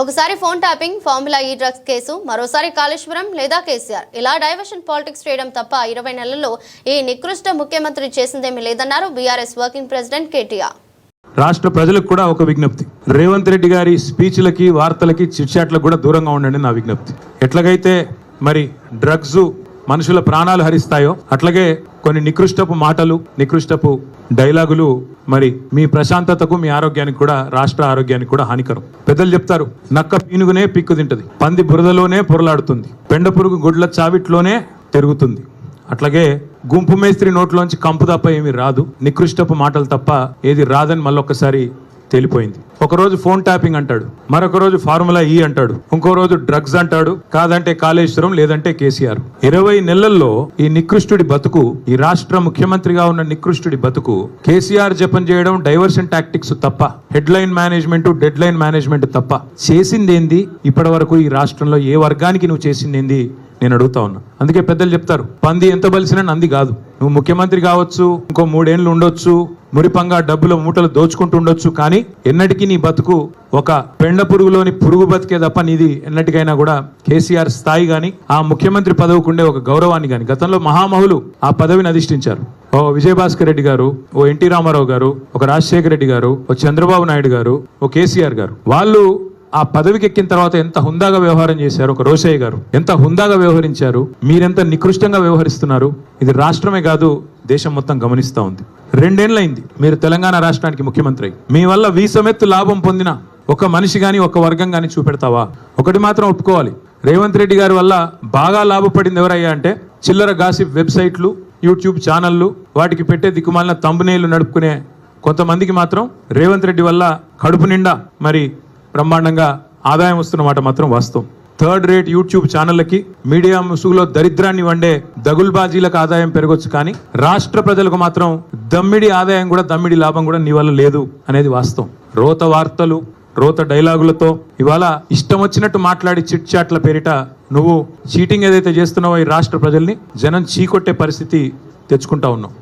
ఒకసారి phone tapping formula ఈ drugs case మరోసారి కాళేశ్వరం లేదా కేసీఆర్. ఇలా డైవర్షన్ పాలిటిక్స్ చేయడం తప్ప ఇరవై నెలల్లో ఈ నికృష్ట ముఖ్యమంత్రి చేసిందేమీ లేదన్నారు బీఆర్ఎస్ వర్కింగ్ ప్రెసిడెంట్ కేటీఆర్. రాష్ట్ర ప్రజలకు కూడా ఒక విజ్ఞప్తి. రేవంత్ రెడ్డి గారి స్పీచ్లకి వార్తలకి చిట్చాట్లకు కూడా దూరంగా ఉండండి నా విజ్ఞప్తి. ఎట్లాగైతే మరి డ్రగ్స్ మనుషుల ప్రాణాలు హరిస్తాయో అట్లాగే కొన్ని నికృష్టపు మాటలు నికృష్టపు డైలాగులు మరి మీ ప్రశాంతతకు మీ ఆరోగ్యానికి కూడా రాష్ట్ర ఆరోగ్యానికి కూడా హానికరం. పెద్దలు చెప్తారు నక్క పీనుగునే పిక్కు తింటది పంది బురదలోనే పొరలాడుతుంది పెండ పురుగు గుడ్ల చావిట్లోనే తిరుగుతుంది. అట్లాగే గుంపు మేస్త్రి నోట్లోంచి కంపు తప్ప ఏమీ రాదు నికృష్టపు మాటలు తప్ప ఏది రాదని మళ్ళొక్కసారి తేలిపోయింది. ఒకరోజు ఫోన్ ట్యాపింగ్ అంటాడు మరొక రోజు ఫార్ములా ఈ అంటాడు ఇంకో రోజు డ్రగ్స్ అంటాడు కాదంటే కాళేశ్వరం లేదంటే కేసీఆర్. ఇరవై నెలల్లో ఈ నికృష్టుడి బతుకు ఈ రాష్ట్ర ముఖ్యమంత్రిగా ఉన్న నికృష్టుడి బతుకు కేసీఆర్ జపం చేయడం డైవర్షన్ టాక్టిక్స్ తప్ప headline management deadline management తప్ప. చేసిందేంది? ఇప్పటి వరకు ఈ రాష్ట్రంలో ఏ వర్గానికి నువ్వు చేసిందేంది? నేను అడుగుతా ఉన్నా. అందుకే పెద్దలు చెప్తారు పంది ఎంత బలిసినా నంది కాదు. నువ్వు ముఖ్యమంత్రి కావచ్చు ఇంకో మూడేళ్ళు ఉండొచ్చు మురిపంగా డబ్బుల మూటలు దోచుకుంటుండొచ్చు కానీ ఎన్నటికీ నీ బతుకు ఒక పెండ పురుగులోని పురుగు బతికే తప్ప నీది ఎన్నటికైనా కూడా కేసీఆర్ స్థాయి గాని ఆ ముఖ్యమంత్రి పదవికుండే ఒక గౌరవాన్ని గాని. గతంలో మహామహులు ఆ పదవిని అధిష్ఠించారు. ఓ విజయభాస్కర్ రెడ్డి గారు ఓ ఎన్టీ రామారావు గారు ఒక రాజశేఖర రెడ్డి గారు ఓ చంద్రబాబు నాయుడు గారు ఓ కేసీఆర్ గారు. వాళ్ళు ఆ పదవికి ఎక్కిన తర్వాత ఎంత హుందాగా వ్యవహారం చేశారు ఒక రోషయ్య గారు. ఎంత హుందాగా వ్యవహరించారు. మీరెంత నికృష్టంగా వ్యవహరిస్తున్నారు. ఇది రాష్ట్రమే కాదు దేశం మొత్తం గమనిస్తూ ఉంది. రెండేళ్ళైంది మీరు తెలంగాణ రాష్ట్రానికి ముఖ్యమంత్రి. మీ వల్ల వీసమెత్తు లాభం పొందిన ఒక మనిషి కానీ ఒక వర్గం కానీ చూపెడతావా? ఒకటి మాత్రం ఒప్పుకోవాలి. రేవంత్ రెడ్డి గారి వల్ల బాగా లాభపడింది ఎవరయ్యా అంటే చిల్లర గాసిప్ వెబ్సైట్లు యూట్యూబ్ ఛానళ్ళు వాటికి పెట్టే దిక్కుమాలిన తంబునేలు నడుపుకునే కొంతమందికి మాత్రం రేవంత్ రెడ్డి వల్ల కడుపు నిండా మరి బ్రహ్మాండంగా ఆదాయం వస్తున్నమాట మాత్రం వాస్తవం. థర్డ్ రేట్ యూట్యూబ్ ఛానళ్ళకి మీడియా ముసుగులో దరిద్రాన్ని వండే దగుల్బాజీలకు ఆదాయం పెరగొచ్చు కానీ రాష్ట్ర ప్రజలకు మాత్రం దమ్మిడి ఆదాయం కూడా దమ్మిడి లాభం కూడా నీ వల్ల లేదు అనేది వాస్తవం. రోత వార్తలు రోత డైలాగులతో ఇవాళ ఇష్టం వచ్చినట్టు మాట్లాడి చిట్ చాట్ల పేరిట నువ్వు చీటింగ్ ఏదైతే చేస్తున్నావో ఈ రాష్ట్ర ప్రజల్ని జనం చీకొట్టే పరిస్థితి తెచ్చుకుంటా ఉన్నావు.